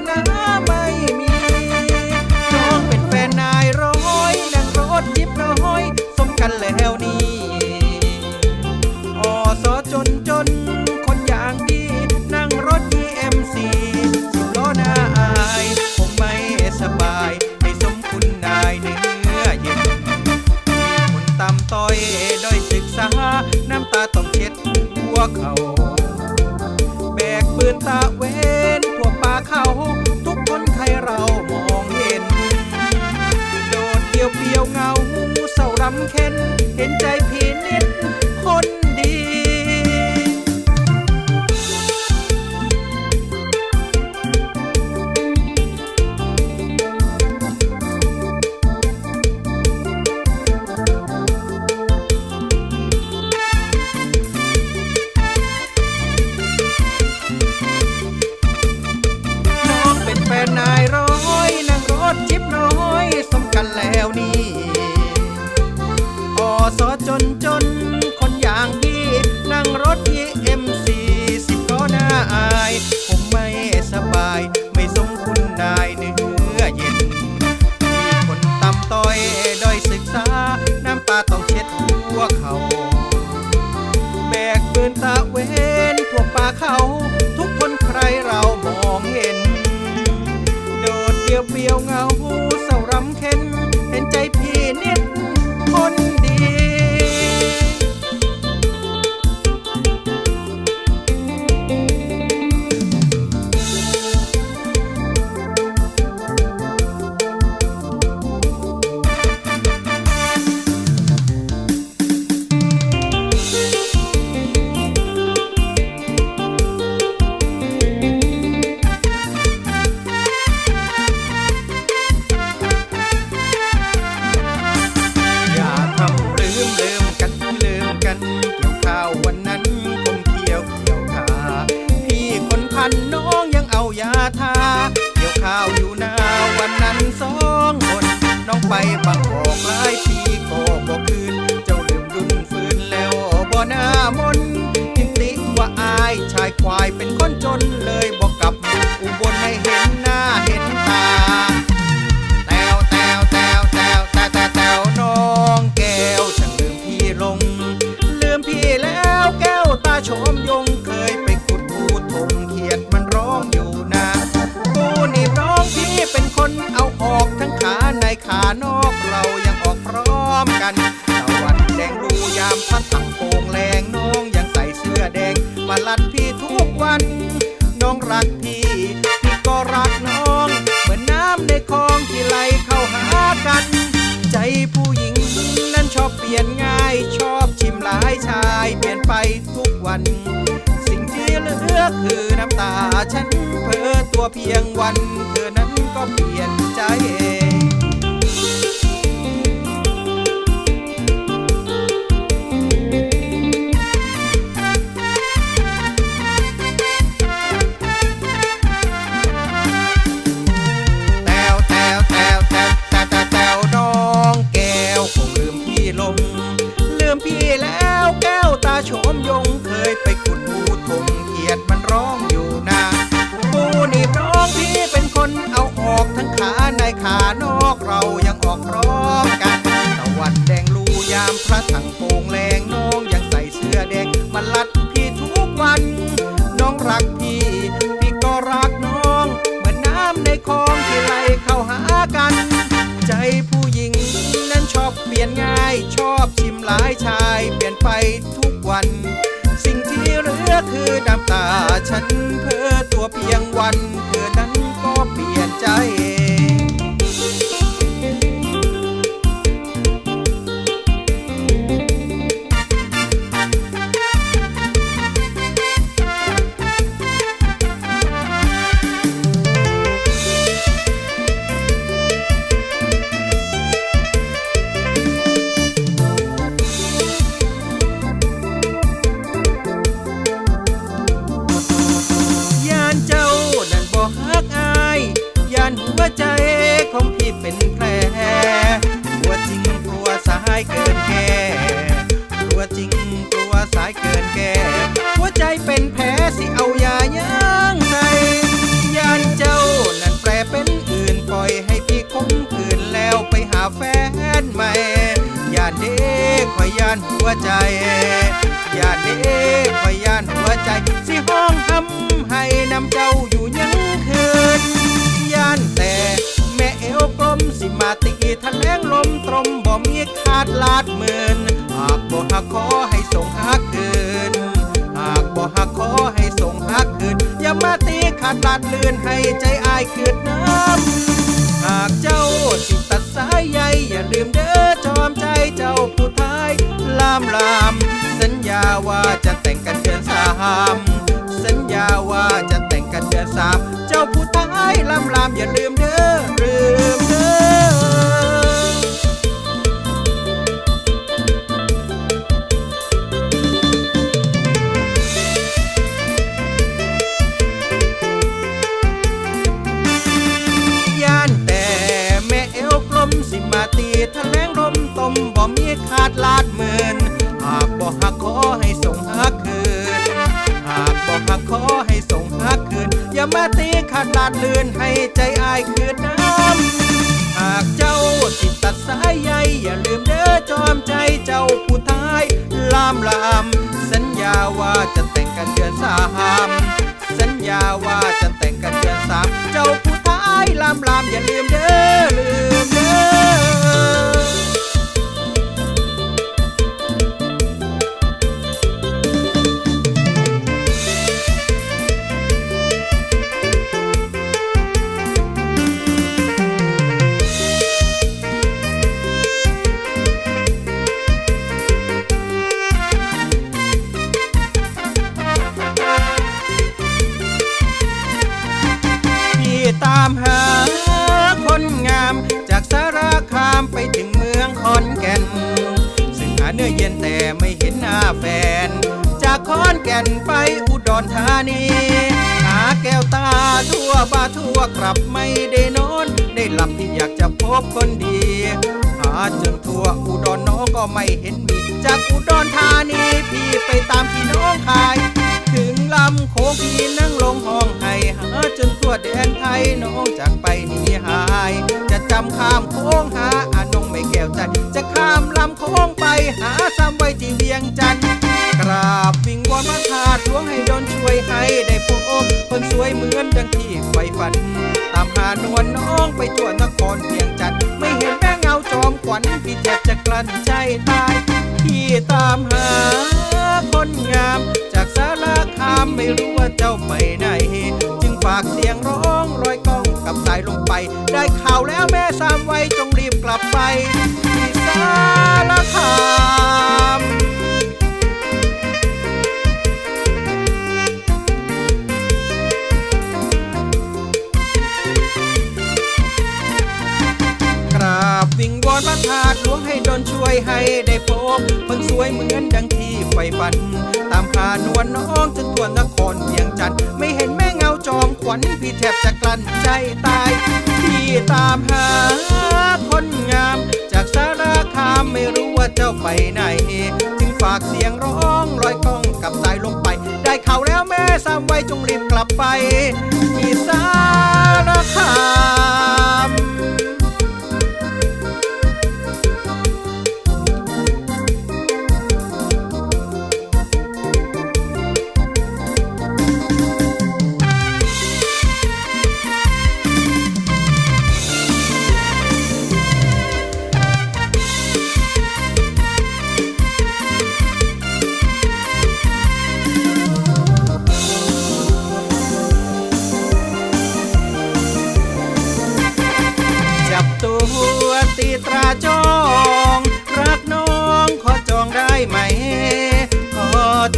na mãe. เศร้ารำเค็นเห็นใจพี่นิดคนดี 好。ายชายควายเป็นคนจนเลยบอกกับอุบลให้เห็นหน้าเห็นตาแตวแตวแตวแตวแตวแตวน้องแก้วฉันลืมพี่ลง ลืมพี่แล้วแก้วตาชมยงเคยไปขุดพูดทงเขียดมันร้องอยู่นะตูนี่ร้องพี่เป็นคนเอาออกทั้งขาในขานอกเรา คือน้ำตาฉันเพ้อตัวเพียงวัน เธอนั้นก็เปลี่ยนใจ คือน้ำตาฉันเพื่อตัวเพียงวันเธอนั้นก็เปลี่ยนใจ เป็นแผลตัวจริงตัวสายเกินแก่ตัวจริงตัวสายเกินแก่หัวใจเป็นแผลสิเอายาย่างในยานเจ้านั่นแปลเป็นอื่นปล่อยให้พี่คมคืนแล้วไปหาแฟนใหม่ยานเด็กคอยยานหัวใจยานเด็กคอยยานหัวใจสิห้องทำ ดหมื่นหากบ่หักขอให้ส่งหักคืนหากบ่หักขอให้ส่งหักคืนอย่ามาตีขาดลาดเลือนให้ใจอายคืนน้ำหากเจ้าสิตัดสายใยอย่าลืมเด้อจอมใจเจ้าผู้ท้ายลามลาม สัญญาว่าจะแต่งกันเดือนสามสัญญาว่าจะแต่งกันเดือนสามเจ้าผู้ท้ายลามลามอย่าลืมเด้อลืมเด้อ มบ่มีขาดลาดหมื่นหากบ่หักขอให้ส่งหักคืน หากบ่หักขอให้ส่งหักคืน อย่ามาตีขาดลาดเลือนให้ใจอายคืนน้ำหากเจ้าสิดตัดสายใยอย่าลืมเด้อจอมใจเจ้าผู้ท้ายลามลามสัญญาว่าจะแต่งกันเดือนสามสัญญาว่าจะแต่งกันเดือนสามเจ้าผู้ท้ายลามลามอย่าลืมเด้อลืมเด้อ ไม่เห็นหน้าแฟน จากขอนแก่นไปอุดรธานี หาแก้วตาทั่วบ้านทั่วกลับไม่ได้นอน ได้หลับที่อยากจะพบคนดี หาจนทั่วอุดรน้องก็ไม่เห็นมี จากอุดรธานีพี่ไปตามที่น้องขาย ถึงลำโคงพี่นั่งลงห้องให้หาจนทั่วแดนไทยน้องจากไปนีหาย จะจำข้ามโค้งหาอาน้องไม่แก้วใจจะข้ามลำโค้งไปหาาตุหลวงให้ดนช่วยให้ได้พบคนสวยเหมือนดังที่ใฝ่ฝัน ตามหานวลน้องไปทั่วนครเวียงจันไม่เห็นแม่เงาจอมขวัญพี่เจ็บจะกลั้นใจตายพี่ตามหาคนงามจากสารคามไม่รู้ว่าเจ้าไปไหนจึงฝากเสียงร้องรอยกล้องกับสายลงไป ได้ข่าวแล้วแม่สามไว้จงรีบกลับไปที่สารคาม วยให้ได้พบคนสวยเหมือนดังที่ใฝ่ฝัน ตามหานวลน้องจนทั่วนครเวียงจันทร์ไม่เห็นแม่เงาจอมขวัญพี่แทบจะกลั้นใจตาย ที่ตามหาคนงาม จากสารคามไม่รู้ว่าเจ้าไปไหน จึงฝากเสียงร้องลอยกล้องกับสายลงไป ได้ข่าวแล้วแม่สามไว้จงรีบกลับไป ที่สารคาม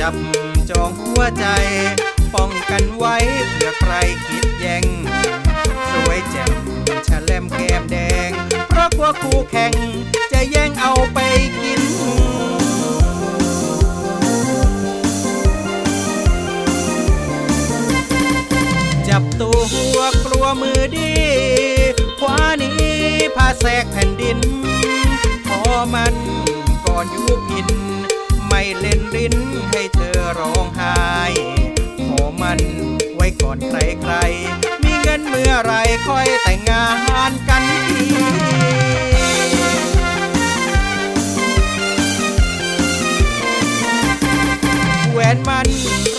จับจองหัวใจ ป้องกันไว้เพื่อใครคิดแย่ง สวยแจ่มฉลมแก้มแดง เพราะกลัวคู่แข่ง จะแย่งเอาไปกินจับตัวหัวกลัวมือดี ขวานี้พาแทกแผ่นดิน พอมัน นให้เธอร้องไห้ ขอมันไว้ก่อนใครใคร มีเงินเมื่อไรค่อยแต่งงานกันทีแหวนมัน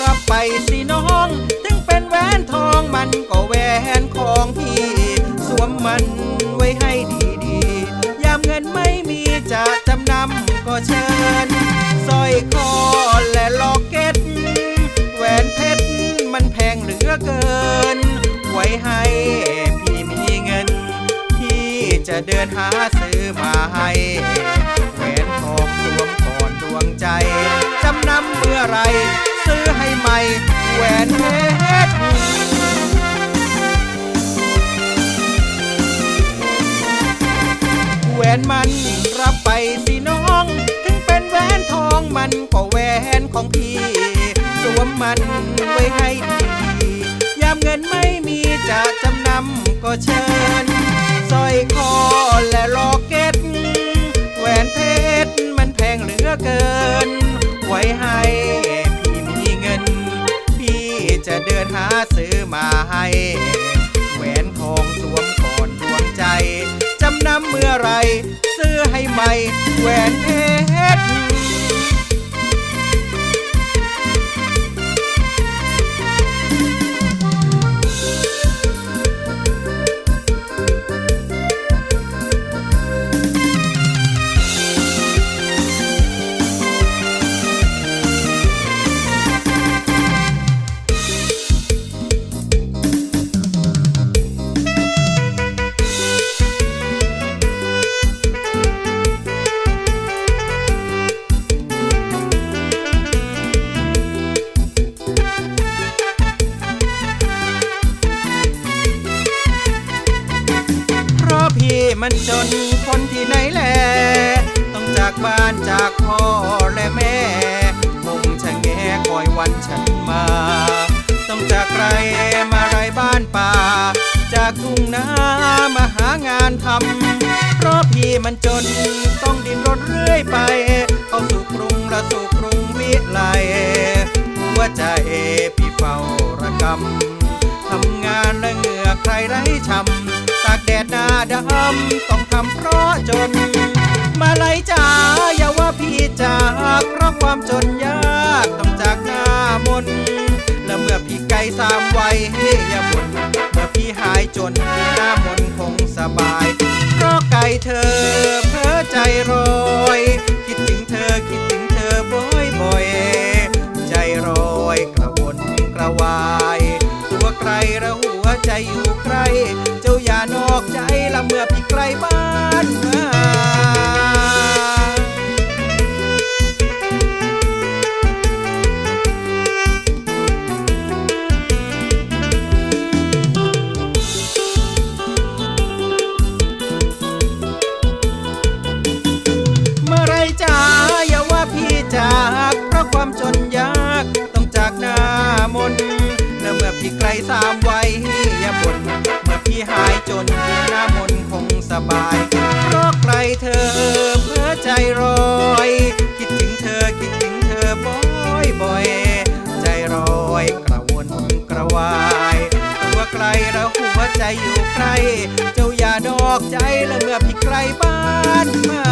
รับไปสิน้อง ถึงเป็นแหวนทองมันก็แหวนของพี่ สวมมันไว้ให้ดีๆ ยามเงินไม่มีจะจำนำก็เชิญ คอและล็อกเก็ต แหวนเพชรมันแพงเหลือเกิน ไว้ให้พี่มีเงิน พี่จะเดินหาซื้อมาให้แหวนทองสวมก่อนดวงใจ จำนำเมื่อไร ซื้อให้ใหม่แหวนเพชรแหวนมันรับไปสิน้อ ทองมันก็แหวนของพี่ สวมมันไว้ให้ดียามเงินไม่มีจะจำนำก็เชิญสร้อยคอและล็อกเก็ตแหวนเพชรมันแพงเหลือเกิน ไว้ให้พี่มีเงิน พี่จะเดินหาซื้อมาให้แหวนทองสวมก่อนดวงใจจำนำเมื่อไรซื้อให้ใหม่แหวนเพชร จากทุ่งนามาหางานทำ เพราะพี่มันจนต้องดิ้นรนเรื่อยไปเข้าสู่กรุงละสู่กรุงวิไลหัวใจพี่เฝ้าระกำ ทำงานและเหงื่อใครไร้ช้ำตากแดดหน้าดำ ต้องทำเพราะจน มาไลยจ๋าอย่าว่าพี่จากเพราะความจนยาก สบาย เพราะไก่เธอเพ้อใจรอย คิดถึงเธอคิดถึงเธอบ่อยบ่อยๆใจรอยกระวนกระวายตัวใครระหัวใจอยู่ใคร เจ้าอย่านอกใจละเมื่อพี่ไกลบ้าน อยู่ใคร เจ้าอย่าดอกใจและเมื่อพี่ใครบ้านมา